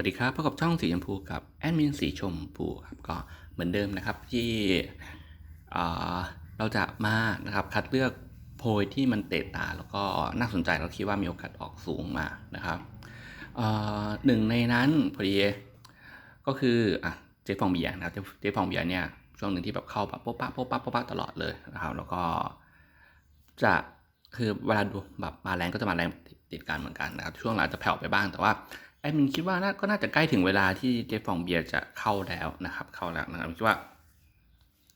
วัสดีครับพบกับช่องสีชมพูกับแอดมินสีชมพูครับก็เหมือนเดิมนะครับที่เราจะมานะครับคัดเลือกโพยที่มันเตะตาแล้วก็น่าสนใจเราคิดว่ามีโอกาสออกสูงมานะครับหนึ่งในนั้นพอดีก็คืออเจ๊ฟองเบียนะครับเจ๊ฟองเบียเนี่ยช่วงหนึ่งที่แบบเข้าแบบโป๊ะปะโป๊ะปะโป๊ะปะตลอดเลยนะครับแล้วก็จะคือเวลาดูแบบมาแรงก็จะมาแรงติดกันเหมือนกันนะครับช่วงหลังจะแผ่วไปบ้างแต่ว่า แอดมินคิดว่าน่าก็น่าจะใกล้ถึงเวลาที่เจฟฟองเบียร์จะเข้าแล้วนะครับ เข้าแล้วนะครับคิดว่า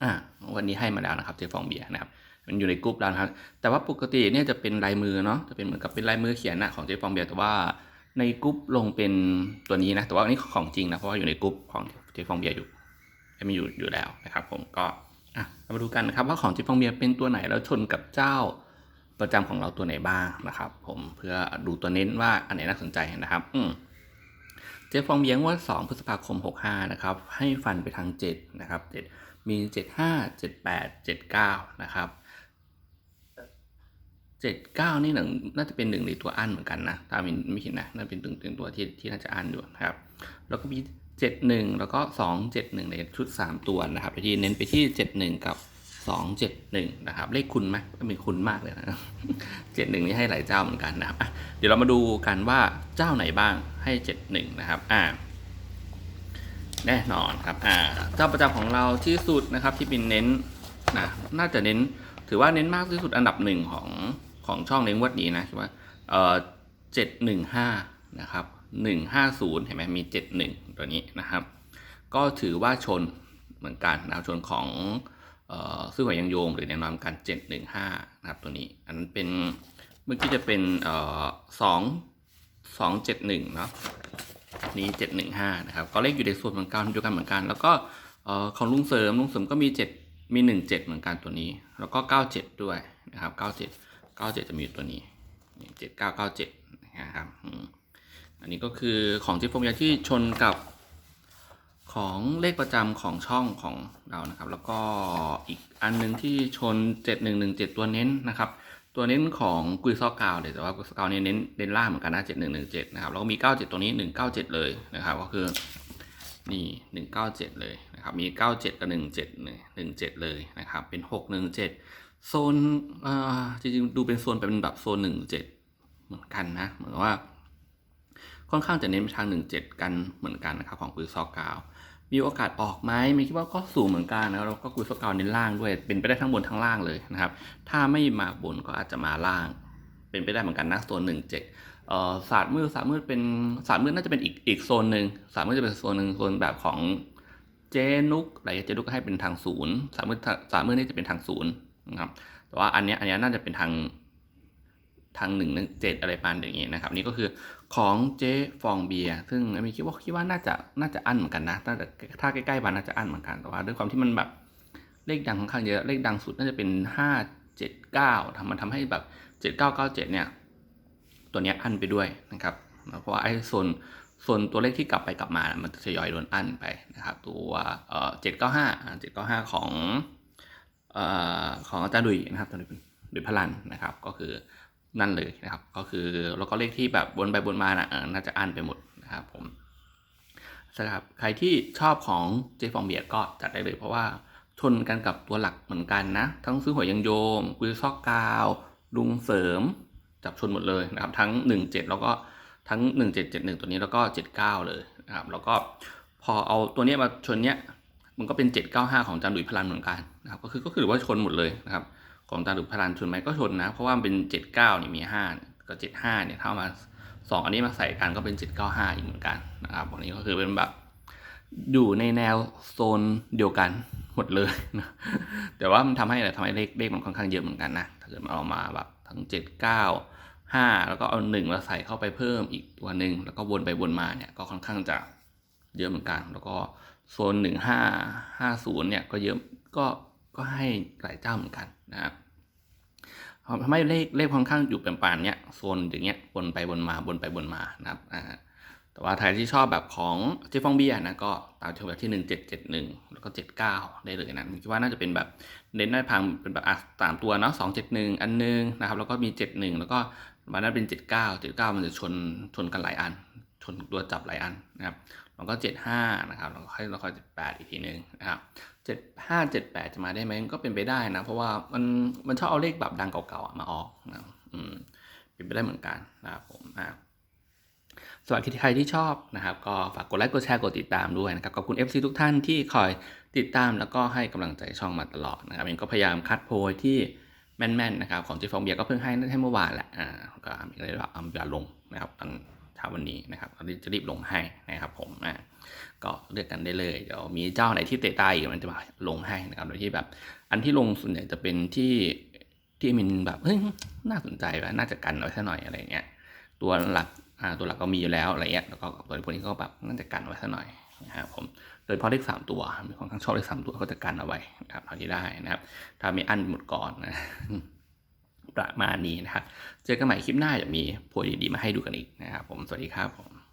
อ่า วันนี้ให้มาแล้วนะครับเจฟฟองเบียร์นะครับ มันอยู่ในกรุ๊ปแล้วนะครับ แต่ว่าปกติเนี่ยจะเป็นลายมือเนาะ จะเป็นเหมือนกับเป็นลายมือเขียนนะของเจฟฟองเบียร์แต่ว่าในกรุ๊ปลงเป็นตัวนี้นะ แต่ว่าอันนี้ของจริงนะ เพราะว่าอยู่ในกรุ๊ปของเจฟฟองเบียร์อยู่แอดมินอยู่อยู่แล้วนะครับ ผมก็อะเรามาดูกันนะครับว่าของเจฟฟองเบียร์เป็นตัวไหนแล้วชนกับเจ้าประจำของเราตัวไหนบ้างนะครับ ผมเพื่อดูตัวเน้นว่าอันไหนน่าสนใจนะครับ อืม จฟองเบียงว่า 2 พฤษภาคม 65 นะครับ ให้ฟันไปทาง 7 นะครับ 7 มี 75 78 79 นะครับ 79 นี่หนึ่งน่าจะเป็นหนึ่งในตัวอันเหมือนกันนะถ้ามินไม่ผิดนนะน่าเป็นหนึ่งเป็นตัวที่ที่น่าจะอันอยู่นะครับ แล้วก็มี 71 แล้วก็ 271 ในชุด 3 ตัวนะครับที่เน้นไปที่ 71 กับ 271นะครับ เลขคุณไหมก็เป็นคุณมากเลยนะ71นี่ให้หลายเจ้าเหมือนกันนะครับเดี๋ยวเรามาดูกันว่าเจ้าไหนบ้างให้71นะครับอ่าแน่นอนครับอ่าเจ้าประจำของเราที่สุดนะครับที่เป็นเน้นนะน่าจะเน้น ถือว่าเน้นมากที่สุดอันดับหนึ่งของของช่องเน้นวัดนี้นะคิดว่าเอ่อ715นะครับ150เห็นไหมมี71ตัวนี้นะครับ ก็ถือว่าชนเหมือนกันนะชนของ ซึ่งหัวยังโยงหรือแนวนอนกัน715 นะครับตัวนี้ อันนั้นเป็นเมื่อกี้จะเป็นเอ่อ2 271เนาะนี้715นะครับก็เลขอยู่ในส่วนเหมือนกันเดียวกันเหมือนกัน แล้วก็ของลุงเสริมลุงเสริมก็มี7มี17เจ็ดเหมือนกันตัวนี้ แล้วก็97ด้วยนะครับ97 97จะมีอยู่ตัวนี้7997นะครับอันนี้ก็คือของที่ผมยาที่ชนกับ ของเลขประจำของช่องของเรานะครับ แล้วก็อีกอันหนึงที่ชน 7117 ตัวเน้นนะครับ ตัวเน้นของกุยซอกกาวเลยแต่ว่ากุยซอกกาวเนี่ยเน้นเน้นล่างเหมือนกันนะ7117 นะครับแล้วก็มี 97 ตัวนี้ 197 เลยนะครับ ก็คือนี่ 197 เลยนะครับ มี 97 กับ 17เลย17 เลยนะครับ เป็น 617 โซนอ่าจริงๆ ดูเป็นโซนเป็นแบบโซน 17 เหมือนกันนะ เหมือนว่า ค่อนข้างจะเน้นไปทาง 17 กันเหมือนกันนะครับของกุยซอกกาวมีโอกาสออกไหมไม่คิดว่าก็สูงเหมือนกันนะแล้วก็กุยซอกกาวเน้นล่างด้วย เป็นไปได้ทั้งบนทั้งล่างเลยนะครับ ถ้าไม่มาบนก็อาจจะมาล่าง เป็นไปได้เหมือนกันนะโซนหนึ่งเจ็ดเอ่อศาสตร์มืดศาสตร์มืดเป็นศาสตร์มืดน่าจะเป็นอีกอีกโซนหนึ่งศาสตร์มืดจะเป็นโซนหนึ่งโซนแบบของเจนุกอะไรเจนุกก็ให้เป็นทางศูนย์ศาสตร์มืดศาสตร์มืดนี่จะเป็นทางศูนย์นะครับ แต่ว่าอันเนี้ยอันเนี้ยน่าจะเป็นทางทางหนึ่งหนึ่งเจ็ดอะไรประมาณอย่างนี้นะครับ นี่ก็คือ ของเจ๊ฟองเบียร์ซึ่งมีคิดว่าคิดว่าน่าจะน่าจะอั้นเหมือนกันนะถ้าจะถ้าใกล้ๆวันน่าจะอั้นเหมือนกันแต่ว่าด้วยความที่มันแบบเลขดังค่อนข้างเยอะเลขดังสุดน่าจะเป็นห้าเจ็ดเก้าทำมันทำให้แบบเจ็ดเก้าเก้าเจ็ดเนี่ยตัวเนี้ยอั้นไปด้วยนะครับเพราะว่าไอ้โซนโซนตัวเลขที่กลับไปกลับมา มันจะทยอยโดนอั้นไปนะครับตัวเอ่อเจ็ดเก้าห้าเจ็ดเก้าห้าของเอ่อของอาจารย์ดุยนะครับอาจารย์ดุยพลันนะครับ ก็คือ นั่นเลยนะครับ ก็คือแล้วก็เลขที่แบบบนไปบนมานะเออน่าจะอั้นไปหมดนะครับผมสำหรับใครที่ชอบของเจฟองเบียก็จัดได้เลยเพราะว่าชนกันกับตัวหลักเหมือนกันนะ ทั้งซื้อหวยยังโยมกุยซอกกาวลุงเสริม จับชนหมดเลยนะครับ ทั้ง 17 แล้วก็ทั้ง 1771 ตัวนี้แล้วก็ 79 เลยนะครับแล้วก็พอเอาตัวนี้มาชนเนี้ยมันก็เป็น 795 ของจานดุยพลันเหมือนกันนะครับก็คือก็คือว่าชนหมดเลยนะครับ ของจานดุยพลันชนไหมก็ชนนะ เพราะว่ามันเป็น 79นี่มี5กับ75เนี่ยเท่ามาสองอันนี้มาใส่กันก็เป็น 795 อีกเหมือนกันนะครับอันนี้ก็คือเป็นแบบอยู่ในแนวโซนเดียวกันหมดเลยนะแต่ว่ามันทำให้อะไรทำให้เลขเลขมันค่อนข้างเยอะเหมือนกันนะถ้าเกิดมันเอามาแบบทั้ง 79 5 แล้วก็เอา1มาใส่เข้าไปเพิ่มอีกตัวหนึ่งแล้วก็วนไปวนมาเนี่ยก็ค่อนข้างจะเยอะเหมือนกัน แล้วก็โซน 1550เนี่ยก็เยอะก็ก็ให้หลายเจ้าเหมือนกันนะครับ ทำให้เลขเลขค่อนข้างอยู่เป็นปานๆเนี่ยโซนอย่างเงี้ยวนไปวนมาวนไปวนมานะครับอ่าแต่ว่าใครที่ชอบแบบของเจฟองเบียนะก็ตามชมแบบที่ 1771 แล้วก็ 79 ได้เลยนะผมคิดว่าน่าจะเป็นแบบเน้นได้พังเป็นแบบอะสามตัวเนาะ271 อันนึงนะครับแล้วก็มี 71 แล้วก็วันนั้นเป็น 79 79 มันจะชนชนกันหลายอัน ชนตัวจับหลายอันนะครับ แล้วก็เจ็ดห้านะครับแล้วก็ค่อยแล้วก็เจ็ดแปดอีกทีหนึ่งนะครับเจ็ดห้าเจ็ดแปดจะมาได้ไหมก็เป็นไปได้นะ เพราะว่ามันมันชอบเอาเลขแบบดังเก่าๆมาออกนะอืมเป็นไปได้เหมือนกันนะครับผมนะครัสำหรับใครที่ชอบนะครับก็ฝากกดไลค์กดแชร์กดติดตามด้วยนะครับขอบคุณ FC ทุกท่านที่คอยติดตามแล้วก็ให้กำลังใจช่องมาตลอดนะครับเองก็พยายามคัดโพยที่แม่นๆนะครับของเจฟองเบียก็เพิ่งให้ให้เมื่อวานแหละอ่าก็มีอะไรแบบอาเวลาลงนะครับตอน เช้าวันนี้นะครับตอนนี้จะรีบลงให้นะครับผมอ่าก็เลือกกันได้เลยเดี๋ยวมีเจ้าไหนที่เตะใต้อีกมันจะมาลงให้นะครับโดยที่แบบ อันที่ลงส่วนใหญ่จะเป็นที่ที่มินแบบเฮ้ยน่าสนใจว่ะน่าจะกันเอาไว้ซะหน่อยอะไรเงี้ยตัวหลักอ่าตัวหลักก็มีอยู่แล้วอะไรเงี้ยแล้วก็ตัวพวกนี้ก็แบบน่าจะกันไว้สักหน่อยนะครับผมโดยเฉพาะเลขสามตัวมีค่อนข้างชอบเลขสามตัวก็จะกันเอาไว้นะครับเท่าที่ได้นะครับ ถ้ามีอันหมดก่อนนะ ประมาณนี้นะครับ เจอกันใหม่คลิปหน้าจะมีโพยดีๆมาให้ดูกันอีกนะครับผม สวัสดีครับผม